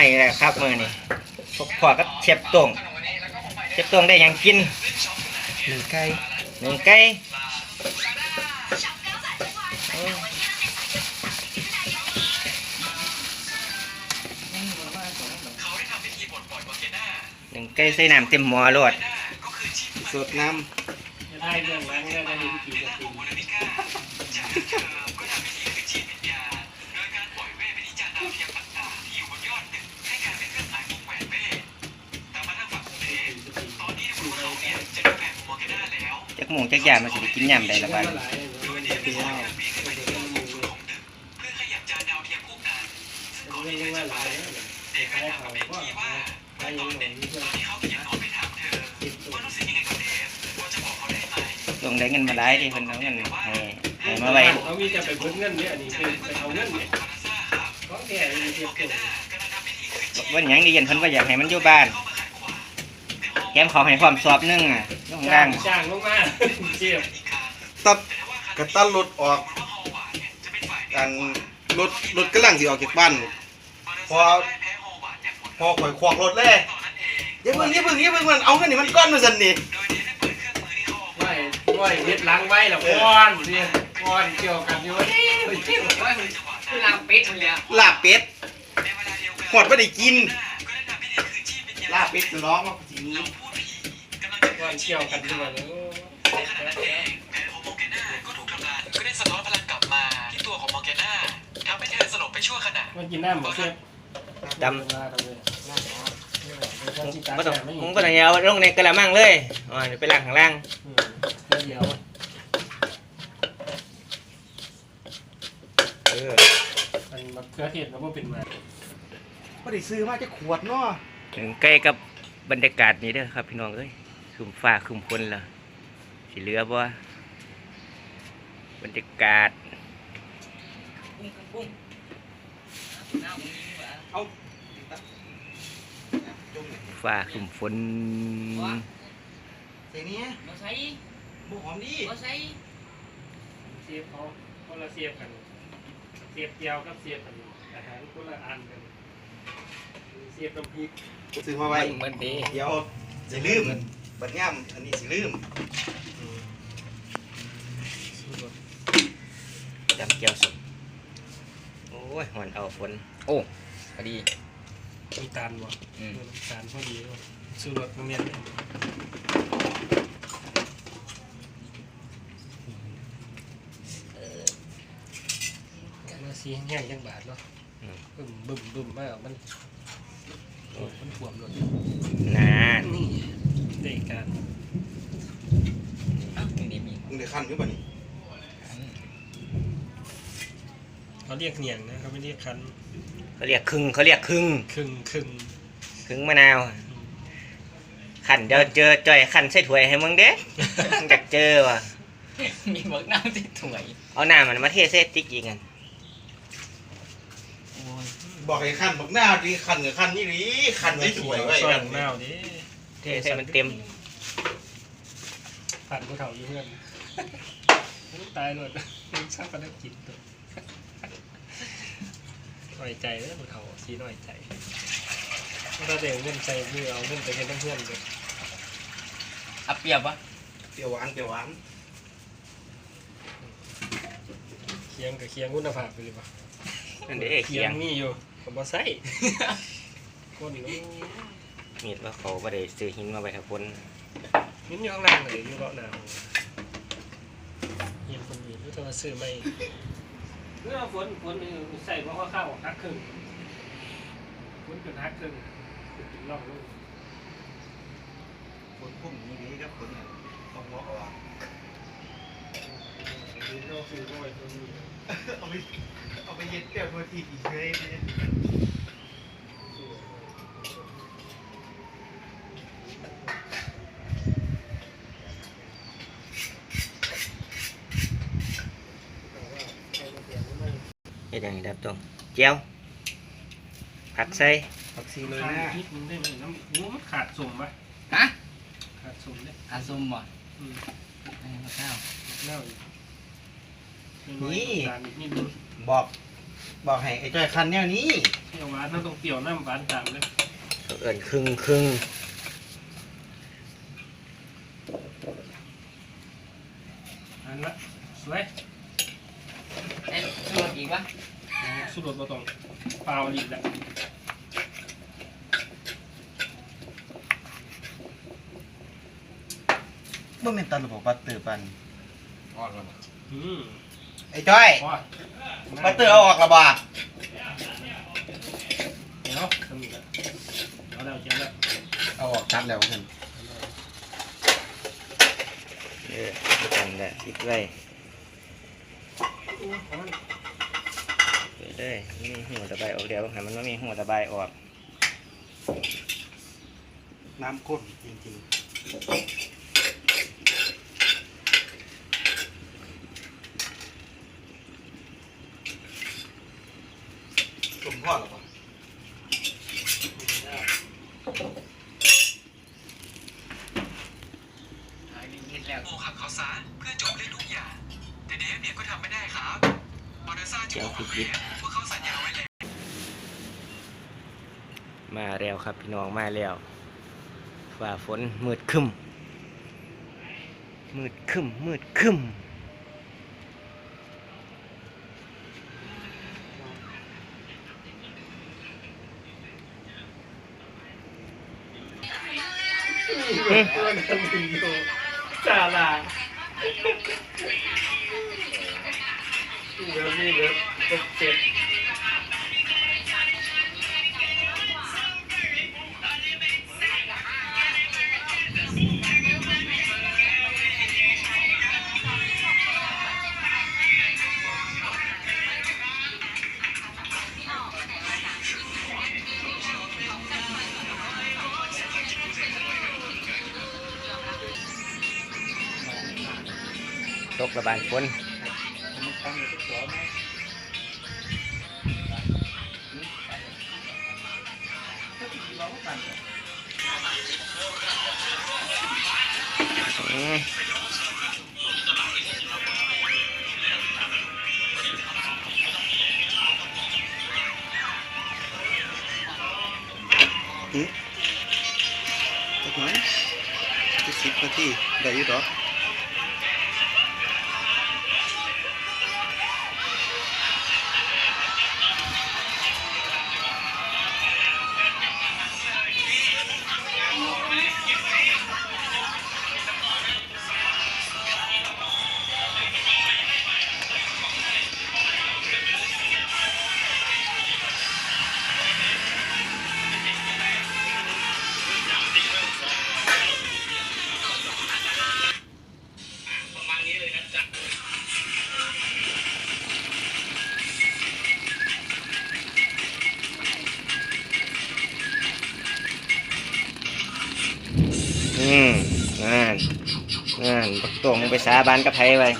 ไม่แหละครับมือนี่พบพอกับเชฟตงเชฟตงได้หยังกินหนึ่งไก่หนึ่งไก่โอ้หนึ่งไก่ใส่น้ำเต็มหม้อรวดสดน้ได้เรื่องแล้วได้ได้วิธีการกิน จักหมูจักยามันสิได้กินยำได้ละบาดหลายเงินเดียวเรื่องว่าหลายใครเขาว่าใครยังหลงเพื่อนติดตัวตงได้เงินมาหลายดิเพิ่นเอาเงินให้ให้มาไว้เขามีจะไปพึ่งเงินเนี่ยนี่คือไปเอาเงินเนี่ยก็แก่เทียบตัววันหยังดีเย็นเพิ่นว่าอยากให้มันอยู่บ้าน แถมเขาให้ความสอบหนึงอะลงล่างจ้างลงมาเทียบำตัดกระตันรถออกกันรถรถกำลังสิออกจากบ้านพอพอข่อยควักรถเลยอย่าเพิ่งอย่าเพิ่งอย่าเพิ่งมันเอาเงินนี่มันก้อนมาสันนี่ไหวไหวเฮ็ดล้างไว้แล้วก้อนเนี่ยก้อนเกี่ยวกันอยู่เฮ้ยเกี่ยวกับว่าคือล้างเป็ดมันเลยลาบเป็ดหอดไม่ได้กินลาบเป็ดน้องมาสีนี้ก้ อนเกี่ยวกันด้วยเลยก็ได้สะท้อนพลังกลับมาที่ตัวของมอร์แกน่าทำให้เธอสลบไปชั่วขณะมันกินน้ำหมดเทียบดำมาทำเลยบ่ต้องมึงบ่ต้องเอาลงในกระมังเลยอ๋อเดี๋ยวไปล้างข้างล่างเดียวเออมันมะเขือเทศแล้วมันเป็นมาไม่ได้ซื้อมาจะขวดเนาะถึงใกล้กับบรรยากาศนี้เด้อครับพี่น้องเอ้ย คืมฟ้าคืมฝนล่ะสิเหลือบ่บรรยากาศเอาฟ้าคืมฝนใส่นี้มาใส่บุหอมดีมาใส่เสียบเขาคนละเสียบกัน เสียบเดียวกับเสียบกันอาหารคนละอันกันเสียบน้ำพริกซื้อมาไว้เหมือนดีเดี๋ยวสิลืม บัดย่ำอันนี้สิลืมจำเจียวสดโอ้ยหอนเอาฝนโอ้พอดีมีตาลบ่อืมตาลพอดีว่ะสูรสโรงเรียนมาซีแห้งยังบาทเนาะบึ้มบึ้มบึ้มมากมันมันถ่วมเลยนานนี่ เด็กการอ้าวตรงนี้มีมึงได้ขั้นอยู่ป่ะนี่เขาเรียกเนียงนะเขาไม่เรียกคั้นเขาเรียกครึ่งเขาเรียกครึ่งครึ่งครึ่งครึ่งมะนาวขันเดี๋ยวเจอจ่อยขันใส่ถ้วยให้มึงเด้ มึงอยากเจอว่ะมีเบิกน้ำที่ถ่วยเอาหน้ำมันมาเทเส้ติ๊กอีกกันโอ้ยบอกให้ขั้นบอกหน้าดีขั้นกับขั้นนี่หรีขั้นไม่สวยไว้ซอยขั้นหน้าดิ เทใส่มันเต็มผ่านภูเขาอยู่เพื่อนตายเลยช่างภารกิจตัวหน่อยใจเลยภูเขาสีหน่อยใจถ้าเด็กเงินใจมือเอาเงินไปเป็นเพื่อนเลยอับเปรียบวะเปรี้ยวหวานเปรี้ยวหวานเคียงกับเคียงคุณภาพไปเลยปะนั่นเด้เคีเคียยงงมีอยู่กับบ่ใส่คนนู้ มีดว่าเขาบ่ได้ซื้อหินมาไว้ให้ฝนมิ้นอยู่ข้างล่างเลยอยู่เลาะหนาวเฮียนคนนี้รู้ตัวซื้อไม่เมื่อฝนฝนใส่เพราะว่าข้าวหักครึ่งฝนจนหักครึ่งลองลูกคนพุ่มนี่ดีครับคนเนี่ยต้องงอออกเราซื้อไว้ตัวนี้เอาไปเอาไปเย็ดเปรี้ยวตัวทีอีกเลยเนี่ย เฮ็ดหยังนี่ดับตรงเจียวผักใส่ผักชีเลยขานะดนิดนึงได้ไหมน้ำหูมันขาดส่งปะฮะขาดส่งเนี่ยอาซุมบ่อืมอันนี้มะข้าวเน่าอีกนี่ตาลนิดนึงบอก บอกให้ไอ้จ้อยคันแนวนี้เปรี้ยวหวานมันต้องเปรี้ยวน้ำหวานตามเลยเขาเอินครึ่งครึ่งอันละสวยไอ้ชูรสอีกปะ สุดรสบ่ต้องเปล่าอีกแหละบ่แม่นตันระบบบัตเตอร์ปันออกแล้วบ่อืมไอ้จ้อยพอบัตเตอร์เอาออกและบ่เดี๋ยวทำอีกแล้วเอาแล้วเจ้าแล้วเอาออกชัดแล้วเพิ่นเออจังแหละปิดไว้อู้เอามัน เปิดเลยมีหัวระบายออกเดี๋ยวให้มันไม่มีหัวระบายออก น้ำข้นจริงๆตุ่มพ่อหรอปะหายนิดแล้วโมขับเขาซานเพื่อจบเรื่องทุกอย่างแต่เดฟเนี่ยก็ทำไม่ได้ครับมอ เตอร์ซ่าจะบอกกับเดฟว่าเขาสัญญาไว้แล้วมาแล้วครับพี่น้องมาแล้วฝ่าฝนมืดคึมมืดคึมมืดคึมเพื่อนกันอยู่ซาลา เดี๋ยวนี่เดี๋ยวตกเจ็บตกระบายฝน จักหน่อยจะสิบนาทีได้อยู่ดอก อืมนั่นนั่นบักตวงมึงไปสาบานกับไผไว้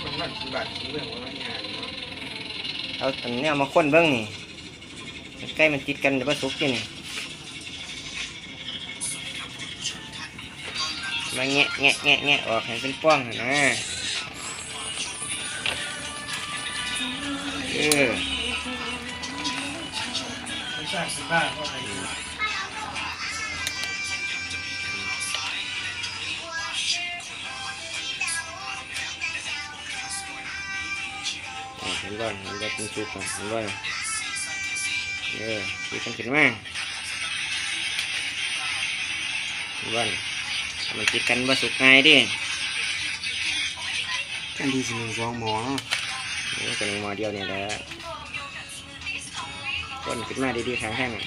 คนนั้นสิบาทเอาง่ายเนาะเอาอันเนี้ยมาค้นเบิ้งนี่ใกล้มันติดกันเดี๋ยวมันสุกอยู่นี่มาแงะแงะแงะแงะออกให้เป็นป้องนะเออ ร้างสิบ้าก็ไปเอาเห็นบ่เห็นบ่เป็นสุกก่อนเห็นบ่เออสุกกันขึ้นมาเห็นบ่มันติดกันบ่าสุกไงดิแทนที่สิหนึ่งสองหมอเนาะโอ้ตัวนี้หมอเดียวเนี่ยแหละ ต้นขึ้นมาดีๆข้างแห้งน่ะ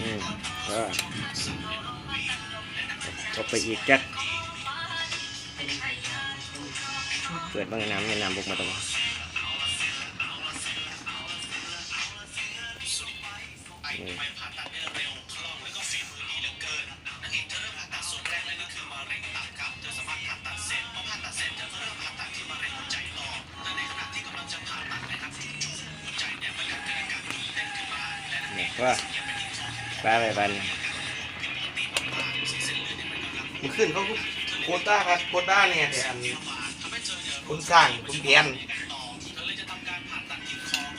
อืมก็ก็ไปอีกจักเกิดบางน้ำเนี่ยน้ำบุกมาตรงนี้ นี่ว่าปลาไปบันมันขึ้นเขาโคต้าครับโคต้าเนี่ยแต่อันคุณสร้างคุณเพียน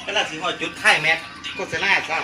ก็ลักสิหอจุดไข่แม็กโฆษณาสร้าง